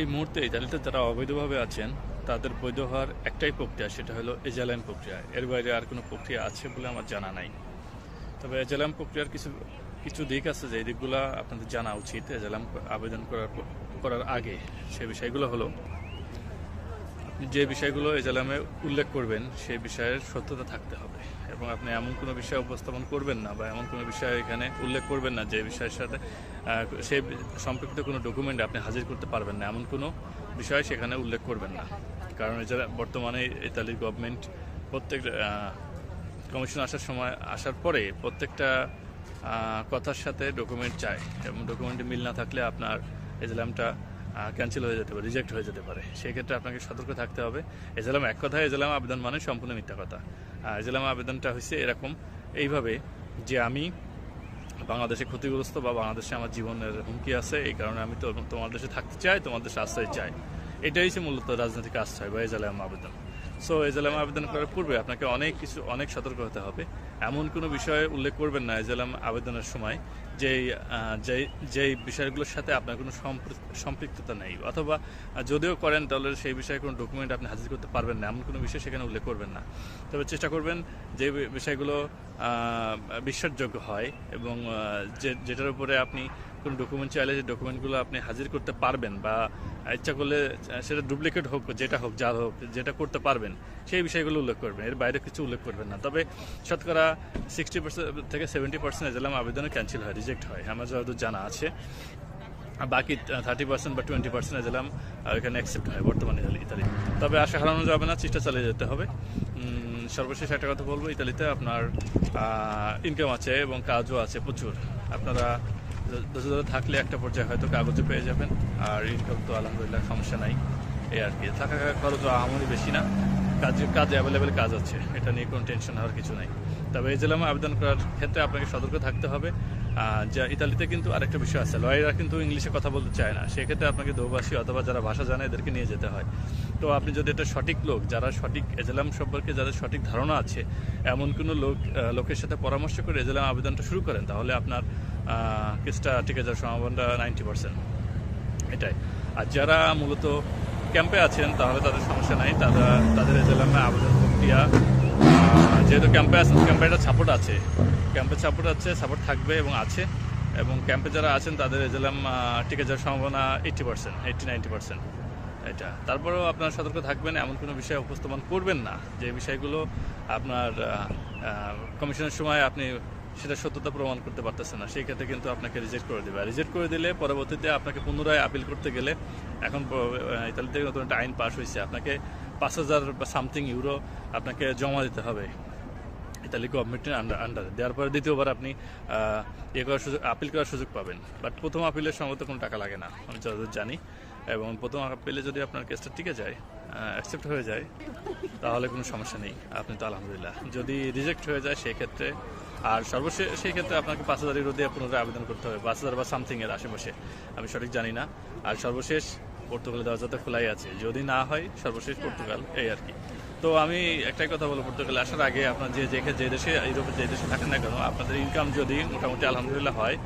এই মুহূর্তে ইতালিতে যারা অবৈধভাবে আছেন, তাদের বৈধ হওয়ার একটাই প্রক্রিয়া, সেটা হলো এজালাইন প্রক্রিয়া। এর বাইরে আর কোনো প্রক্রিয়া আছে বলে আমার জানা নাই। তবে এজালাম প্রক্রিয়ার কিছু কিছু দিক আছে যে দিকগুলো আপনাদের জানা উচিত এজালাম আবেদন করার করার আগে সে বিষয়গুলো হলো যে বিষয়গুলো এজালামে উল্লেখ করবেন, সেই বিষয়ের সত্যতা থাকতে হবে। এবং আপনি এমন কোনো বিষয় উপস্থাপন করবেন না বা এমন কোনো বিষয় এখানে উল্লেখ করবেন না যে বিষয়ের সাথে সেই সম্পর্কিত কোনো ডকুমেন্ট আপনি হাজির করতে পারবেন না। এমন কোনো বিষয় সেখানে উল্লেখ করবেন না। কারণ এছাড়া বর্তমানে ইতালির গভর্নমেন্ট প্রত্যেক কমিশন আসার সময়, আসার পরে প্রত্যেকটা কথার সাথে ডকুমেন্ট চায়। এবং ডকুমেন্টে মিল না থাকলে আপনার এজলামটা ক্যান্সেল হয়ে যেতে পারে রিজেক্ট হয়ে যেতে পারে। সেক্ষেত্রে আপনাকে সতর্ক থাকতে হবে। এজলাম এক কথা, এজলাম আবেদন মানে সম্পূর্ণ মিথ্যা কথা। এজলাম আবেদনটা হয়েছে এরকম, এইভাবে যে আমি বাংলাদেশে ক্ষতিগ্রস্ত বা বাংলাদেশে আমার জীবনের হুমকি আছে, এই কারণে আমি তো তোমার দেশে থাকতে চাই, তোমার দেশে আশ্রয় চাই। এটাই হচ্ছে মূলত রাজনৈতিক আশ্রয় বা এজালাম আবেদন। সো এজালাম আবেদন করার পূর্বে আপনাকে অনেক কিছু, অনেক সতর্ক হতে হবে। এমন কোনো বিষয়ে উল্লেখ করবেন না এজালাম আবেদনের সময়, যেই যেই যেই বিষয়গুলোর সাথে আপনার কোনো সম্পৃক্ততা নেই। অথবা, যদিও করেন, তাহলে সেই বিষয়ে কোনো ডকুমেন্ট আপনি হাজির করতে পারবেন না। এমন কোনো বিষয় সেখানে উল্লেখ করবেন না। তবে চেষ্টা করবেন যে বিষয়গুলো বিশ্বাসযোগ্য হয় এবং যেটার উপরে আপনি কোনো ডকুমেন্ট চাইলে যে ডকুমেন্টগুলো আপনি হাজির করতে পারবেন বা ইচ্ছা করলে সেটা ডুপ্লিকেট হোক, যেটা হোক, যা হোক, যেটা করতে পারবেন, সেই বিষয়গুলো উল্লেখ করবেন। এর বাইরে কিছু উল্লেখ করবেন না। তবে শতকরা সিক্সটি পার্সেন্ট থেকে সেভেন্টি পার্সেন্ট এজেলাম আবেদনে ক্যান্সেল হয় রিজেক্ট হয়, আমার যতদূর জানা আছে। বাকি থার্টি পার্সেন্ট বা টোয়েন্টি পার্সেন্ট এজেলাম এখানে অ্যাকসেপ্ট হয়, বর্তমানে ইতালি ইতালি। তবে আশা হারানো যাবে না, চেষ্টা চালিয়ে যেতে হবে। সর্বশেষ একটা কথা বলব, ইতালিতে আপনার ইনকাম আছে এবং কাজও আছে প্রচুর। আপনারা ধৈর্য ধরে থাকলে একটা পর্যায়ে হয়তো কাগজে পেয়ে যাবেন। আর ইনকাম তো আলহামদুলিল্লাহ সমস্যা নাই। এই আর কি। থাকা খরচ আহামরি বেশি না। কাজ কাজ অ্যাভেলেবেল কাজ আছে। এটা নিয়ে কোনো টেনশন হওয়ার কিছু নাই। তবে এই জেলামে আবেদন করার ক্ষেত্রে আপনাকে সতর্ক থাকতে হবে। যা ইতালিতে কিন্তু আরেকটা বিষয় আছে। লয়াররা কিন্তু ইংলিশে কথা বলতে চায় না। সেক্ষেত্রে আপনাকে দোভাষী অথবা যারা ভাষা জানে এদেরকে নিয়ে যেতে হয়। তো আপনি যদি একটা সঠিক লোক, যারা সঠিক এজেলাম সম্পর্কে যাদের সঠিক ধারণা আছে, এমন কোনো লোক লোকের সাথে পরামর্শ করে এজেলাম আবেদনটা শুরু করেন, তাহলে আপনার কেসটা টিকে যাওয়ার সম্ভাবনা নাইনটি পার্সেন্ট এটাই। আর যারা মূলত ক্যাম্পে আছেন, তাহলে তাদের সমস্যা নাই। তারা, তাদের এজেলামে আবেদন প্রক্রিয়া যেহেতু ক্যাম্পে আছেন ক্যাম্পে একটা সাপোর্ট আছে। ক্যাম্পে সাপোর্ট আছে সাপোর্ট থাকবে এবং আছে। এবং ক্যাম্পে যারা আছেন, তাদের এজেলাম টিকে যাওয়ার সম্ভাবনা eighty percent eighty ninety percent এটা। তারপরেও আপনারা সতর্ক থাকবেন, এমন কোনো বিষয় উপস্থাপন করবেন না। যে বিষয়গুলো আপনার কমিশনের সময় আপনি সেটা সত্যতা প্রমাণ করতে পারতেছে না। সেই ক্ষেত্রে কিন্তু আপনাকে রিজেক্ট করে দেবে। রিজেক্ট করে দিলে পরবর্তীতে আপনাকে পুনরায় আপিল করতে গেলে এখন আহ, ইতালিতে নতুন একটা আইন পাস হয়েছে। আপনাকে পাঁচ হাজার বা সামথিং ইউরো আপনাকে জমা দিতে হবে ইতালি গভর্নমেন্টের আন্ডার আন্ডারে দেওয়ার পরে দ্বিতীয়বার আপনি ইয়ে করার সুযোগ আপিল করার সুযোগ পাবেন। বাট প্রথম আপিলের সম্ভবত কোনো টাকা লাগে না আমি যতদূর জানি। এবং প্রথম আপিলে যদি আপনার কেসটা টিকে যায় অ্যাকসেপ্ট হয়ে যায় তাহলে কোনো সমস্যা নেই। আপনি তো আলহামদুলিল্লাহ। যদি রিজেক্ট হয়ে যায় সেই ক্ষেত্রে আর সর্বশেষ সেই ক্ষেত্রে আপনাকে পাঁচ হাজার দিয়ে পুনরায় আবেদন করতে হবে। পাঁচ হাজার বা সামথিং এর আশেপাশে। আমি সঠিক জানি না। আর সর্বশেষ পর্তুগালের দরজাতে খোলাই আছে। যদি না হয়, সর্বশেষ পর্তুগাল, এই আর কি। তো আমি একটাই কথা বলব পর্তুগালে আসার আগে আপনার যে যে যে দেশে ইউরোপে যে দেশে থাকেন না কেন, আপনাদের ইনকাম যদি মোটামুটি আলহামদুলিল্লাহ হয়,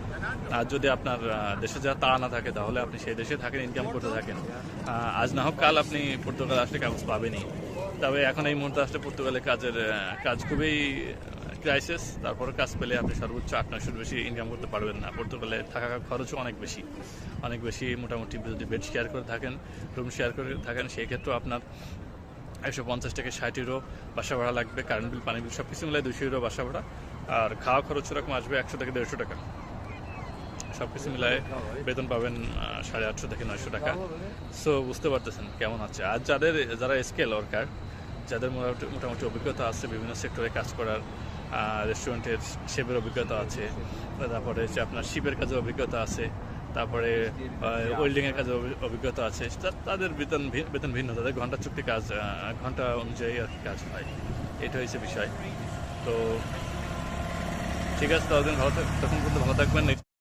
আর যদি আপনার দেশে যা তা না থাকে, তাহলে আপনি সেই দেশে থাকেন ইনকাম করতে থাকেন। আজ না হোক, কাল আপনি পর্তুগাল আসলে কাগজ পাবেনই। তবে এখন এই মুহূর্তে আসলে পর্তুগালে কাজের কাজ খুবই ক্রাইসিস তারপরে কাজ পেলে আপনি সর্বোচ্চ আট নয়শোর বেশি ইনকাম করতে পারবেন না। পর্তুগালে থাকা খরচও অনেক বেশি। অনেক বেশি মোটামুটি যদি বেড শেয়ার করে থাকেন রুম শেয়ার করে থাকেন সেই ক্ষেত্রেও আপনার একশো পঞ্চাশ থেকে ষাট ইউরো বাসা ভাড়া লাগবে কারেন্ট বিল পানি বিল সব কিছু মিলাই দুশো ইউরো বাসা ভাড়া। আর খাওয়া খরচ এরকম আসবে একশো থেকে দেড়শো টাকা। সব কিছু মিলায় বেতন পাবেন সাড়ে আটশো থেকে নয়শো টাকা। সো বুঝতে পারতেছেন কেমন আছে। আর যাদের, যারা স্কেল ওয়ার্কার যাদের মোটামুটি অভিজ্ঞতা আছে বিভিন্ন সেক্টরে কাজ করার রেস্টুরেন্টের শেপের অভিজ্ঞতা আছে, তারপরে হচ্ছে আপনার শিপের কাজের অভিজ্ঞতা আছে, তারপরে ওয়েল্ডিং এর কাজের অভিজ্ঞতা আছে তাদের বেতন বেতন ভিন্ন, তাদের ঘণ্টা চুক্তি কাজ ঘণ্টা অনুযায়ী আর কি কাজ হয়, এটা হয়েছে বিষয়। তো, ঠিক আছে ততদিন ভালো তখন কিন্তু ভালো থাকবেন।